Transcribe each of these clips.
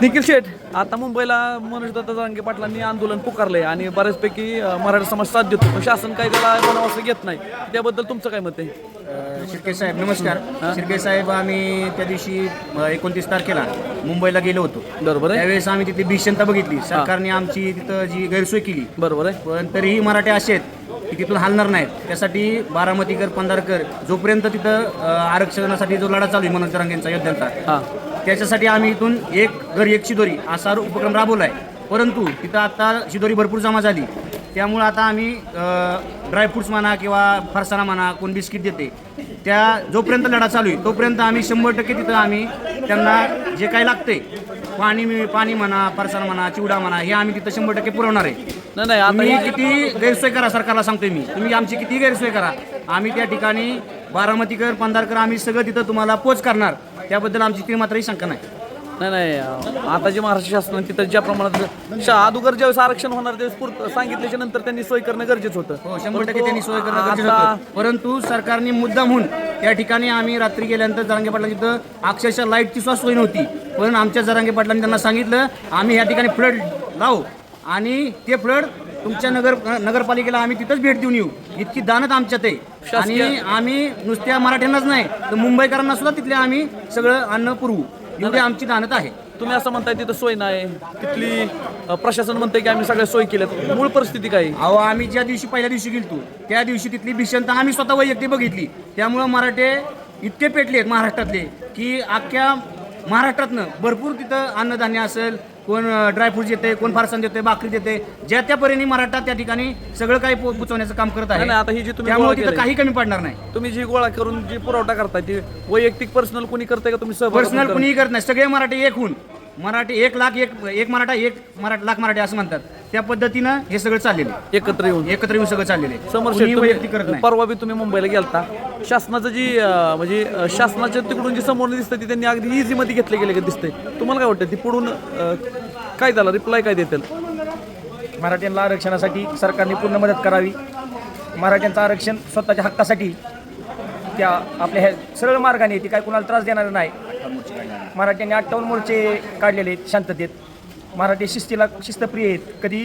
निखिल शेठ. आता मुंबईला मनोज दत्ता जरांगे पाटलांनी आंदोलन पुकारलंय आणि बऱ्याचपैकी मराठा समाज साथ देतो. पण शासन काय त्याला मनावं घेत नाही. त्याबद्दल तुमचं काय मत आहे? शिर्के साहेब नमस्कार. शिर्के साहेब आम्ही त्या दिवशी एकोणतीस तारखेला मुंबईला गेलो होतो. बरोबर आहे. त्यावेळेस आम्ही तिथली भीषणता बघितली. सरकारने आमची तिथं जी गैरसोय केली. बरोबर आहे. पण तरीही मराठी असे आहेत की तिथून हलणार नाहीत. त्यासाठी बारामतीकर पंधारकर जोपर्यंत तिथं आरक्षणासाठी जो लढा चालू आहे मनोज जरांगेंचा योद्ध्यांचा हां. त्याच्यासाठी आम्ही इथून एक घर एक शिदोरी असा उपक्रम राबवला आहे परंतु तिथं आता शिदोरी भरपूर जमा झाली. त्यामुळं आता आम्ही ड्रायफ्रुट्स म्हणा किंवा फरसाणा म्हणा कोण बिस्किट देते त्या जोपर्यंत लढा चालू आहे तोपर्यंत आम्ही शंभर टक्के तिथं आम्ही त्यांना जे काही लागते पाणी पाणी म्हणा फरसाणा म्हणा चिवडा म्हणा हे आम्ही तिथं शंभर टक्के पुरवणार आहे. नाही नाही आता तुम्ही किती गैरसोय करा सरकारला सांगतोय मी. तुम्ही आमची किती गैरसोय करा. आम्ही त्या ठिकाणी बारामतीकर पंधारकर आम्ही सगळं तिथं तुम्हाला पोच करणार. त्याबद्दल आमची ती मात्रही शंका नाही. नाही नाही आता जे महाराष्ट्र शासनाने तिथं ज्या प्रमाणात शा अगोदर ज्यावेळेस आरक्षण होणार त्यावेळेस पूर्त सांगितल्याच्या नंतर त्यांनी सोय करणं गरजेचं होतं. हो शंभर टक्के त्यांनी सोय करणं गरजेचं आता होतं. परंतु सरकारने मुद्दा म्हणून त्या ठिकाणी आम्ही रात्री गेल्यानंतर जरांगे पाटलांची तिथं अक्षरशः लाईटची सुद्धा सोय नव्हती. पण आमच्या जरांगे पाटलांनी त्यांना सांगितलं आम्ही या ठिकाणी फ्लड लावू आणि ते फ्लड तुमच्या नगर नगरपालिकेला आम्ही तिथंच भेट देऊन येऊ. इतकी दानत आमच्यात आहे. आणि आम्ही नुसत्या मराठ्यांनाच नाही तर मुंबईकरांना सुद्धा तिथले आम्ही सगळं अन्न पुरवू. एवढी आमची दानत आहे. तुम्ही असं म्हणताय तिथं सोय नाही. तिथली अं, प्रशासन म्हणतंय की आम्ही सगळ्या सोय केल्यात. मूळ परिस्थिती काय? आहे? अहो आम्ही ज्या दिवशी पहिल्या दिवशी गेलतो त्या दिवशी तिथली भीषणता आम्ही स्वतः वैयक्तिक बघितली. त्यामुळं मराठे इतके पेटले आहेत महाराष्ट्रातले की अख्ख्या महाराष्ट्रातनं भरपूर तिथं अन्नधान्य असेल कोण ड्रायफ्रूट देते कोण फारसन देते भाकरी देते. ज्या त्या परीने मराठा त्या ठिकाणी सगळं काही पोचवण्याचं काम करत नाही, आता आहे ही जी तुम्ही त्यामुळे तिथं. काही कमी पडणार नाही. तुम्ही जी गोळा करून जी पुरवठा करताय ती वैयक्तिक पर्सनल कोणी करताय का तुम्ही पर्सनल कुणीही करत नाही. सगळे मराठी एक होऊन. मराठी एक लाख एक एक मराठा एक मराठा लाख मराठी असं म्हणतात. त्या पद्धतीनं हे सगळं चाललेलं आहे. एकत्र येऊन. एकत्र येऊन सगळं चाललेलं आहे. समोर वैयक्तिक करत नाही. परवा बी तुम्ही मुंबईला गेलता. शासनाचं जी अं, म्हणजे अं, शासनाच्या तिकडून जी समोर दिसतं ती त्यांनी अगदी इझी मध्ये घेतले गेले का दिसतंय? तुम्हाला काय वाटतं ती पुढून अं, काय झालं? रिप्लाय काय देतील? मराठ्यांना आरक्षणासाठी सरकारने पूर्ण मदत करावी. मराठ्यांचं आरक्षण स्वतःच्या हक्कासाठी त्या आपल्या ह्या सरळ मार्गाने ती काय कुणाला त्रास देणार नाही. मराठ्यांनी अठ्ठावन्न मोर्चे काढलेले आहेत शांततेत. मराठी शिस्तीला शिस्तप्रिय आहेत. कधी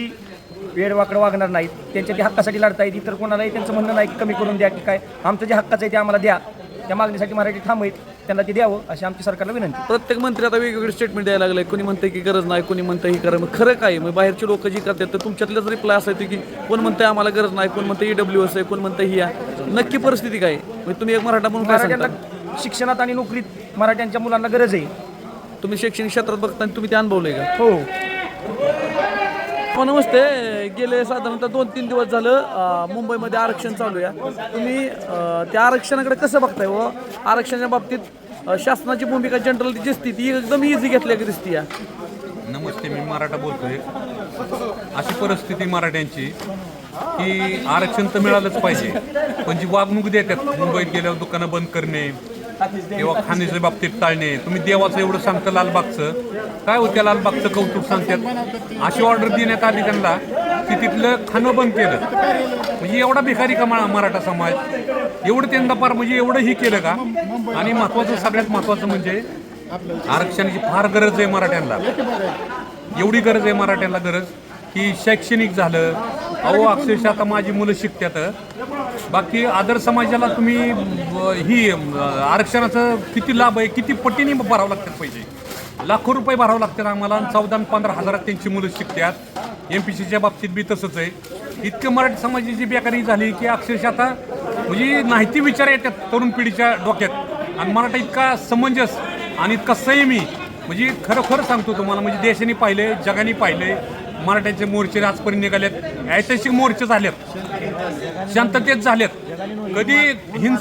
वेळ वाकडं वागणार नाहीत. त्यांच्या ते हक्कासाठी लढतायत. इतर कोणालाही त्यांचं म्हणणं नाही की कमी करून द्या की काय. आमचं जे हक्काचं आहे ते आम्हाला द्या. त्या मागणीसाठी मराठी ठाम आहेत. त्यांना ते द्यावं अशी आमची सरकारला विनंती प्रत्येक मंत्री आता वेगवेगळे स्टेटमेंट द्यायला लागले. कोणी म्हणतंय की गरज नाही कोणी म्हणतंय ही करा. मग खरं काय? मग बाहेरचे लोक जी करतात तर तुमच्यातल्याच रिप्लाय असा येतो की कोण म्हणतंय आम्हाला गरज नाही कोण म्हणतंय ईडब्ल्यू एस आहे कोण म्हणतंय ही आहे. नक्की परिस्थिती काय आहे? म्हणजे तुम्ही एक मराठा म्हणून काय शिक्षणात आणि नोकरीत मराठ्यांच्या मुलांना गरज आहे. तुम्ही शैक्षणिक क्षेत्रात बघताना तुम्ही ते अनुभवलंय का? हो. हो नमस्ते. गेले साधारणतः दोन तीन दिवस झालं अं, मुंबईमध्ये आरक्षण चालू आहे. तुम्ही अं, त्या आरक्षणाकडे कसं बघताय व आरक्षणाच्या बाबतीत अं, शासनाची भूमिका जनरल जी असते ती एकदम इझी घेतल्या की दिसती या? नमस्ते मी मराठा बोलतोय. अशी परिस्थिती मराठ्यांची की आरक्षण तर मिळालंच पाहिजे पण जी वागणूक देतात मुंबईत गेल्यावर दुकानं बंद करणे किंवा खाण्याच्या बाबतीत टाळणे तुम्ही देवाचं एवढं सांगता लालबागचं. काय होत्या लालबागचं कौतुक सांगतात? अशी ऑर्डर देण्यात आली त्यांना? की तिथलं खाणं बंद केलं. म्हणजे एवढा भिकारी का मराठा समाज? एवढं त्यांना पार म्हणजे एवढं ही केलं का? आणि महत्त्वाचं सगळ्यात महत्त्वाचं म्हणजे आरक्षणाची फार गरज आहे मराठ्यांना. एवढी गरज आहे मराठ्यांना गरज की शैक्षणिक झालं अहो अक्षरशः आता माझी मुलं शिकतात बाकी आदर समाजाला तुम्ही ही आरक्षणाचं किती लाभ आहे किती पटीने भरावं लागतात पैसे? लाखो रुपये भरावं लागतात आम्हाला चौदा आणि पंधरा हजारात त्यांची मुलं शिकतात एम पी सीच्या बाबतीत बी तसंच आहे. इतकं मराठी समाजाची बेकारी झाली की अक्षरशः आता म्हणजे नाहीती विचार येतात तरुण पिढीच्या डोक्यात. आणि मराठा इतका समंजस आणि इतका संयमी. म्हणजे खरोखर सांगतो तुम्हाला म्हणजे देशाने पाहिले जगाने पाहिले मराठ्यांचे मोर्चे आजपर्यंत निघालेत. ऐतिहासिक मोर्चे झालेत. शांततेत झालेत. कधी हिंस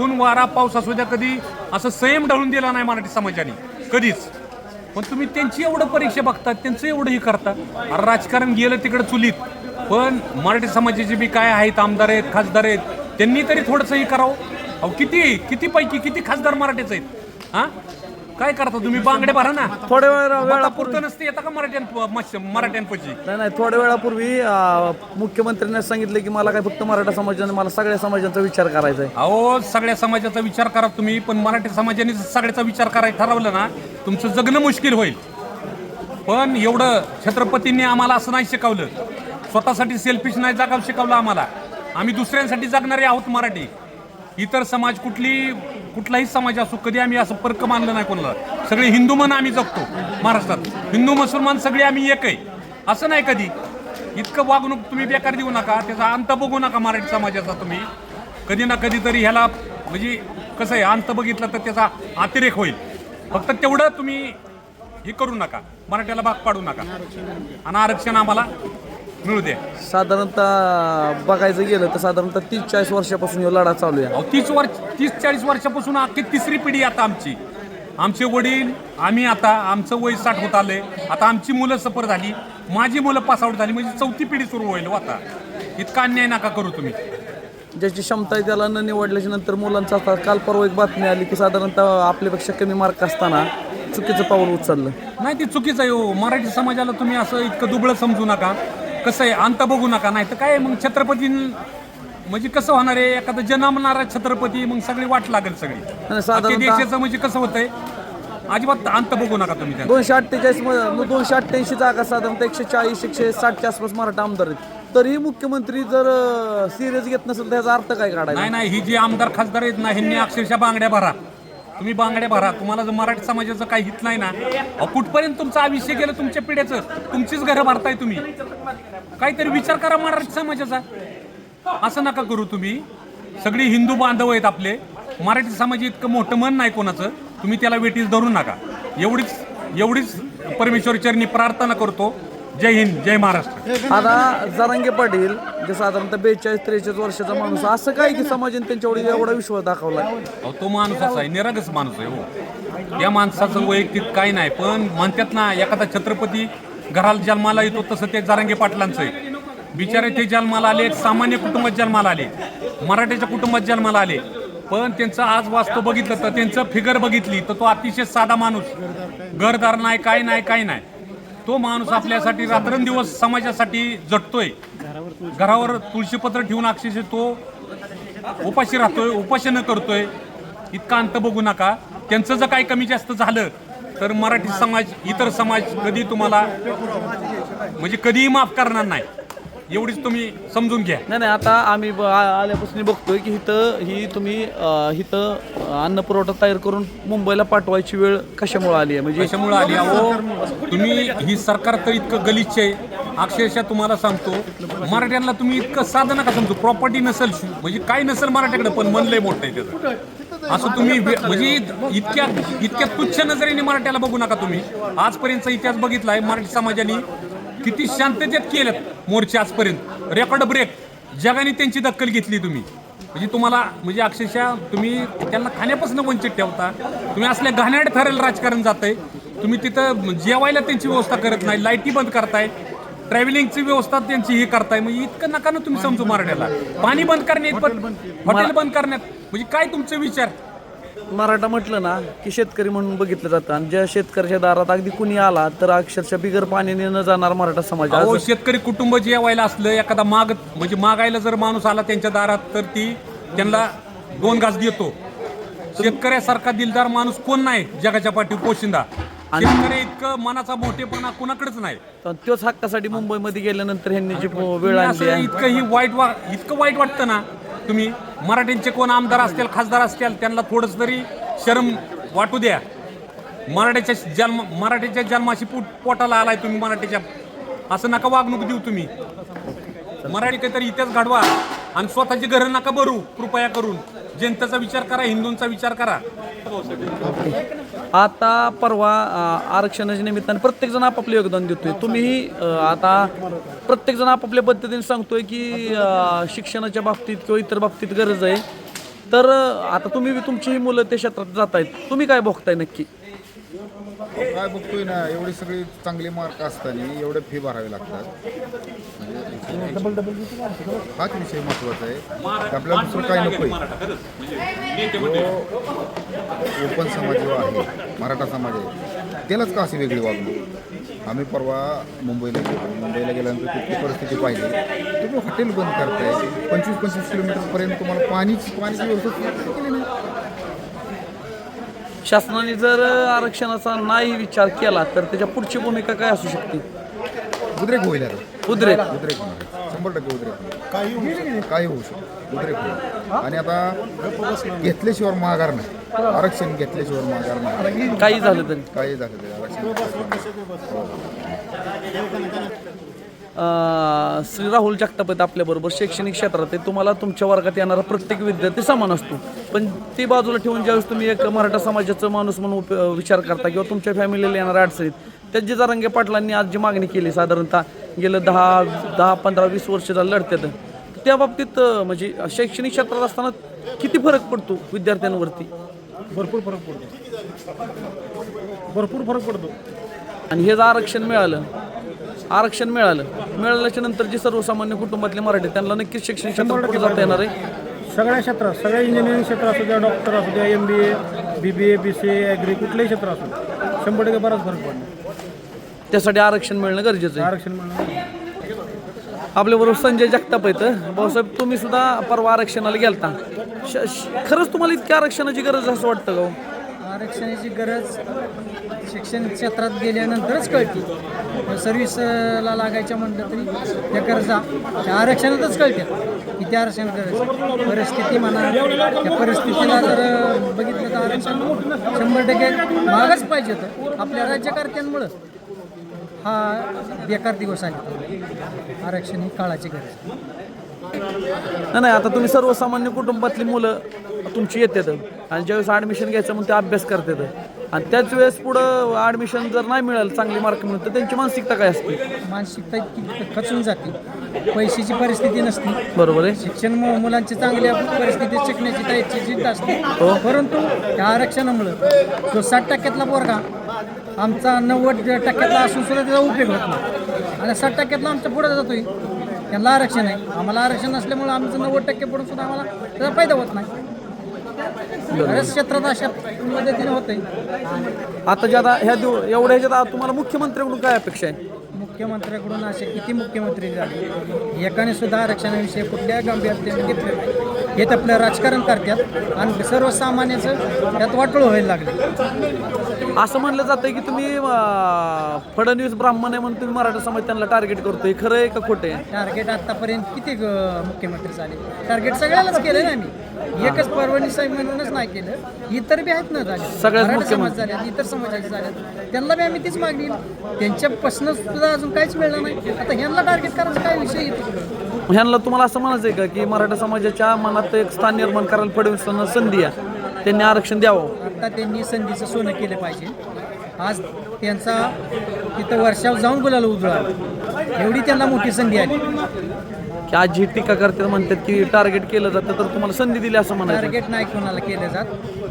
ऊन वारा पाऊस असू द्या कधी असं संयम ढळून दिला नाही मराठी समाजाने. कधीच. पण तुम्ही त्यांची एवढं परीक्षा बघतात त्यांचं एवढं हे करता अरे राजकारण गेलं तिकडं चुलीत. पण मराठी समाजाचे बी काय आहेत आमदार आहेत खासदार आहेत त्यांनी तरी थोडंसं हे करावं. अहो किती किती पैकी किती खासदार मराठीच आहेत? हां? काय करता तुम्ही? बांगडे भरा ना. थोड्या वेळा वेळापूर्वी पुरतं नसते येतं का मराठ्यां मराठ्यांपैकी नाही नाही थोड्या वेळापूर्वी अं, मुख्यमंत्र्यांनी सांगितलं की मला काय फक्त मराठा समाजाने मला सगळ्या समाजांचा विचार करायचा आहे अहो सगळ्या समाजाचा विचार करा तुम्ही पण मराठी समाजाने जर सगळ्याचा विचार करायला ठरवलं ना तुमचं जगणं मुश्किल होईल. पण एवढं छत्रपतींनी आम्हाला असं नाही शिकवलं. स्वतःसाठी सेल्फिश नाही जगाव शिकवलं आम्हाला. आम्ही दुसऱ्यांसाठी जगणारे आहोत मराठी. इतर समाज कुठली कुठलाही समाज असो कधी आम्ही असं फर्क मानलं नाही कोणाला. सगळे हिंदू मन आम्ही जगतो महाराष्ट्रात. हिंदू मुसलमान सगळे आम्ही एक आहे. असं नाही कधी. इतकं वागणूक तुम्ही बेकार देऊ नका त्याचा अंत बघू नका मराठी समाजाचा तुम्ही. कधी ना कधी तरी ह्याला म्हणजे कसं आहे अंत बघितलं तर त्याचा अतिरेक होईल. फक्त तेवढं तुम्ही हे करू नका. मराठ्याला भाग पाडू नका. आणि आरक्षण आम्हाला मिळू द्या साधारणतः बघायचं गेलं तर साधारणतः तीस चाळीस वर्षापासून ह्यो लढा चालू आहे. अहो तीस वर्ष तीस चाळीस वर्षापासून अख्खी तिसरी पिढी आता आमची. आमचे वडील आम्ही आता आमचं वय साठ होत आलंय. आता आमची मुलं सफर झाली. माझी मुलं पास आउट झाली. म्हणजे चौथी पिढी सुरू होईल हो आता. इतका अन्याय नका करू तुम्ही. ज्याची क्षमता आहे त्याला न निवडल्याच्या नंतर मुलांचा आता काल परवा एक बातमी आली की साधारणतः आपल्यापेक्षा कमी मार्क असताना चुकीचं पाऊल उचललं. नाही ते चुकीचं आहे हो. मराठी समाजाला तुम्ही असं इतकं दुबळं समजू नका. कसं आहे? अंत बघू नका नाही तर काय मग छत्रपती म्हणजे कसं होणार आहे? एखादा जन्मणारा छत्रपती मग सगळी वाट लागेल सगळी. देशाचं म्हणजे कसं होतंय? अजिबात अंत बघू नका तुम्ही त्यांचा. दोनशे अठ्ठेचाळीसमध्ये दोनशे अठ्ठ्याऐंशी जागा साधारणतः एकशे चाळीस एकशे साठच्या आसपास मराठा आमदार आहेत. तरीही मुख्यमंत्री जर सिरियस घेत नसेल तर याचा अर्थ काय काढायचा? नाही नाही ही जी आमदार खासदार आहेत ना ह्यांनी अक्षरशः बांगड्या भरा. तुम्ही बांगड्या भरा. तुम्हाला जर मराठी समाजाचं काही हित नाही ना अहो, कुठपर्यंत तुमचं आयुष्य गेलं तुमच्या पिढ्याचं? तुमचीच घरं भरताय तुम्ही. काहीतरी विचार करा मराठी समाजाचा. असं नका करू तुम्ही. सगळी हिंदू बांधव आहेत आपले. मराठी समाज इतकं मोठं मन नाही कोणाचं. तुम्ही त्याला वेटीस धरू नका. एवढीच एवढीच परमेश्वर चरणी प्रार्थना करतो. जय हिंद जय महाराष्ट्र. आता जरांगे पाटील जे साधारणतः बेचाळीस त्रेचाळीस वर्षाचा माणूस असं काय की समाजाने त्यांच्यावर एवढा विश्वास दाखवला? अहो तो माणूस असा आहे निरागस माणूस आहे हो. या माणसाचं वैयक्तिक काही नाही पण म्हणतात ना एखादा छत्रपती घराला जन्माला येतो तसं ते जारंगे पाटलांचं आहे. बिचारे ते जन्माला आले सामान्य कुटुंबात जन्माला आले मराठ्याच्या कुटुंबात जन्माला आले. पण त्यांचं आज वास्तव बघितलं तर त्यांचं फिगर बघितली तर तो अतिशय साधा माणूस. घरदार नाही काय नाही काय नाही. तो माणूस आपल्यासाठी रात्रंदिवस समाजासाठी जटतोय घरावर तुळशीपत्र ठेवून अक्षरशः तो उपाशी राहतोय उपासना करतोय. इतका अंत बघू नका. त्यांचं जर काही कमी जास्त झालं तर मराठी समाज इतर समाज कधी तुम्हाला म्हणजे कधीही माफ करणार नाही. एवढीच तुम्ही समजून घ्या. नाही नाही आता आम्ही ब- आ- आल्यापासून बघतोय की इथं ही तुम्ही अं, इथं अन्न पुरवठा तयार करून मुंबईला पाठवायची वेळ कशामुळे आली आहे? म्हणजे कशामुळे आली अहो तुम्ही ही सरकार तर इतकं गलिच्छ आहे. अक्षरशः तुम्हाला सांगतो मराठ्यांना तुम्ही इतकं साधं नका समजू. प्रॉपर्टी नसेल म्हणजे काय नसेल मराठ्याकडे पण मन लय मोठं आहे त्याचं. असं तुम्ही वे- म्हणजे इतक्या इतक्या तुच्छ नजरेने मराठ्याला बघू नका तुम्ही. आजपर्यंतचा इतिहास बघितलाय मराठी समाजाने किती शांततेत केलं मोर्चे आजपर्यंत. रेकॉर्ड ब्रेक जगाने त्यांची दखल घेतली तुम्ही. म्हणजे तुम्हाला म्हणजे अक्षरशः तुम्ही त्यांना खाण्यापासून वंचित ठेवता. तुम्ही असल्या घाणेरड्या ठरेल राजकारण जात आहे तुम्ही तिथं जेवायला त्यांची व्यवस्था करत नाही. लाईटी बंद करताय. ट्रॅव्हलिंगची व्यवस्था त्यांची हे करताय. म्हणजे इतकं नका ना तुम्ही समजू मराठ्याला. पाणी बंद करण्यात हॉटेल बंद करण्यात. म्हणजे काय तुमचे विचार? मराठा म्हटलं ना की शेतकरी म्हणून बघितलं जातं. आणि ज्या शेतकऱ्याच्या दारात अगदी कुणी आला तर अक्षरशः बिगर पाण्याने न जाणार मराठा समाज. आज शेतकरी कुटुंब जेवायला असलं एखादा माग म्हणजे मागायला जर माणूस आला त्यांच्या दारात तर ती त्यांना दोन घास देतो. शेतकऱ्यासारखा दिलदार माणूस कोण नाही जगाच्या पाठी पोशिंदा? शेतकरी इतकं मनाचा मोठेपणा कोणाकडेच नाही. तर तोच हक्कासाठी मुंबईमध्ये गेल्यानंतर ह्यांनी जी वेळ आणली असं आहे. इतकं ही वाईट वा इतकं वाईट वाटतं ना तुम्ही मराठ्यांचे कोण आमदार असतील खासदार असतील त्यांना थोडंच तरी शरम वाटू द्या. मराठ्याच्या जन्म मराठीच्या जन्माशी पोट पोटाला आलाय तुम्ही मराठीच्या. असं नका वागणूक देऊ तुम्ही. मराठी काहीतरी इतिहास घडवा आणि स्वतःची घरं नका भरू कृपया करून. जनतेचा विचार करा हिंदूंचा विचार करा. आता परवा आरक्षणाच्या निमित्ताने प्रत्येक जण आपापले योगदान देतोय. तुम्हीही आता प्रत्येक जण आपापल्या पद्धतीने सांगतोय की अं, शिक्षणाच्या बाबतीत किंवा इतर बाबतीत गरज आहे. तर अं, आता तुम्ही बी तुमची ही मुलं त्या क्षेत्रात जात आहेत तुम्ही काय बघताय नक्की? काय बघतोय ना एवढी सगळी चांगली मार्क असताना एवढे फी भरावे लागतात. हाच विषय महत्त्वाचा आहे की आपल्याला दुसरं काय नकोय जो ओपन समाज जो आहे मराठा समाज आहे त्यालाच का अशी वेगळी वागणूक? आम्ही परवा मुंबईला गेलो. मुंबईला गेल्यानंतर तिथली परिस्थिती पाहिली. तुम्ही हॉटेल बंद करताय. पंचवीस पंचवीस किलोमीटरपर्यंत तुम्हाला पाणीच पाण्याची व्यवस्था केली नाही. शासनाने जर आरक्षणाचा नाही विचार केला तर त्याच्या पुढची भूमिका काय असू शकते? उद्रेक होईल आता. उद्रेक. उद्रेक होणार शंभर टक्के उद्रेक. होणार काही होऊ काही होऊ शकतो. उद्रेक होईल आणि आता घेतल्याशिवाय माघार नाही. आरक्षण घेतल्याशिवाय माघार नाही. काही झालं तरी. काही झालं तरी आरक्षण. श्री राहुल जगताप आहेत आपल्याबरोबर शैक्षणिक क्षेत्रात आहे तुम्हाला तुमच्या वर्गात येणारा प्रत्येक विद्यार्थी समान असतो. पण ती बाजूला ठेवून ज्यावेळेस तुम्ही एक मराठा समाजाचं माणूस म्हणून विचार करता किंवा तुमच्या फॅमिलीला येणाऱ्या अडचणीत त्याची जरांगे पाटलांनी आज जी मागणी केली साधारणतः गेलं दहा दहा पंधरा वीस वर्ष झालं लढत्यात त्या बाबतीत म्हणजे शैक्षणिक क्षेत्रात असताना किती फरक पडतो विद्यार्थ्यांवरती? भरपूर फरक पडतो. भरपूर फरक पडतो. आणि हे जर आरक्षण मिळालं आरक्षण मिळालं मिळाल्याच्या नंतर जे सर्वसामान्य कुटुंबातले मराठी त्यांना नक्कीच शैक्षणिक क्षेत्रात पुढे जाता येणार आहे. सगळ्या क्षेत्रात सगळ्या इंजिनिअरिंग क्षेत्र असू द्या डॉक्टर असू द्या M B A B B A B C A agri कुठलंही क्षेत्र असू. शंभर टक्के बराच फरक पडतो. त्यासाठी आरक्षण मिळणं गरजेचं आहे. आरक्षण मिळणं आपल्याबरोबर संजय जगताप आहेत भाऊसाहेब तुम्ही सुद्धा परवा आरक्षणाला गेलता. श- श- खरंच तुम्हाला इतक्या आरक्षणाची गरज असं वाटतं का हो? आरक्षणाची गरज शिक्षण क्षेत्रात गेल्यानंतरच कळते. सर्व्हिसला लागायच्या म्हटलं तरी त्या गरजा त्या आरक्षणातच कळतात किती आरक्षण गरज परिस्थिती म्हणा त्या परिस्थितीला जर बघितलं तर आरक्षण शंभर टक्के मागच पाहिजे होतं. आपल्या राज्यकर्त्यांमुळं. हा बेकार दिवस आले. आरक्षण ही काळाची गरज नाही नाही आता तुम्ही सर्वसामान्य कुटुंबातली मुलं तुमची येतात आणि ज्यावेळेस ॲडमिशन घ्यायचं म्हणून ते अभ्यास करतात. आणि त्याच वेळेस पुढं ॲडमिशन जर नाही मिळालं चांगली मार्क म्हणून तर त्यांची मानसिकता काय असते? मानसिकता इतकी खचून जाते. पैशाची परिस्थिती नसती. बरोबर आहे. शिक्षण मु- मुलांची चांगल्या परिस्थितीत शिकण्याची काही जिद्द असते. परंतु त्या आरक्षणामुळं जो साठ टक्क्यातला पोरगा आमचा नव्वद टक्क्यातला असून सुद्धा त्याचा उपयोग होत नाही. आणि साठ टक्क्यातला आमच्या पुढे जातोय. त्यांना आरक्षण आहे. आम्हाला आरक्षण नसल्यामुळं आमचं नव्वद टक्के पडून सुद्धा आम्हाला त्याचा फायदा होत नाही. बऱ्याच क्षेत्रात अशा पद्धतीने होतंय. आता जे आता ह्या दिव एवढ्या ह्याच्यात आता तुम्हाला मुख्यमंत्र्यांकडून काय अपेक्षा आहे? मुख्यमंत्र्याकडून असे किती मुख्यमंत्री झाले? एकाने सुद्धा आरक्षणाविषयी कुठल्या गांभीर्याने घेतलं नाही. हे तर आपलं राजकारण करतात आणि सर्वसामान्याचं त्यात वाटोळ व्हायला लागले. असं म्हणलं जातंय की तुम्ही फडणवीस ब्राह्मण आहे म्हणून तुम्ही मराठा समाज त्यांना टार्गेट करतोय. खरं आहे का खोटं आहे? टार्गेट आतापर्यंत किती मुख्यमंत्री झाले? टार्गेट सगळ्यालाच केलं ना आम्ही. एकच परभणी साहेब म्हणूनच नाही केलं. इतर बी आहेत ना झाले. सगळ्याच मराठा समाज. झाले इतर समाजाचे झाले. त्यांना बी आम्ही तीच मागणी. त्यांच्यापासून सुद्धा अजून काहीच मिळलं नाही. आता ह्यांना टार्गेट करायचा काय विषय येतो ह्यांना तुम्हाला असं म्हणायचं आहे का की मराठा समाजाच्या मनात एक स्थान निर्माण करायला फडणवीसांना संधी आहे त्यांनी आरक्षण द्यावं. आता त्यांनी संधीचं सोनं केलं पाहिजे. आज त्यांचा तिथं वर्षाव जाऊन बोलायला उजळा एवढी त्यांना मोठी संधी आली. की आज जी टीका करतात म्हणतात की टार्गेट केलं जातं तर तुम्हाला संधी दिली असं म्हणायचं. टार्गेट नाही कोणाला केलं जात.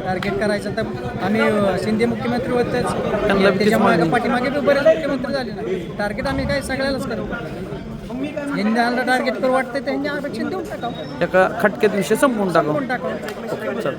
टार्गेट करायचं तर आम्ही अ, शिंदे मुख्यमंत्री होतेच त्यांना त्याच्यामागे. पाठीमागे बी बरेच मुख्यमंत्री झाले ना. टार्गेट आम्ही काय सगळ्यालाच करू. टार्गेट करू वाटतं त्यांनी आरक्षण देऊन टाकावं. एका खटक्यात विषय संपवून टाकावं. चल.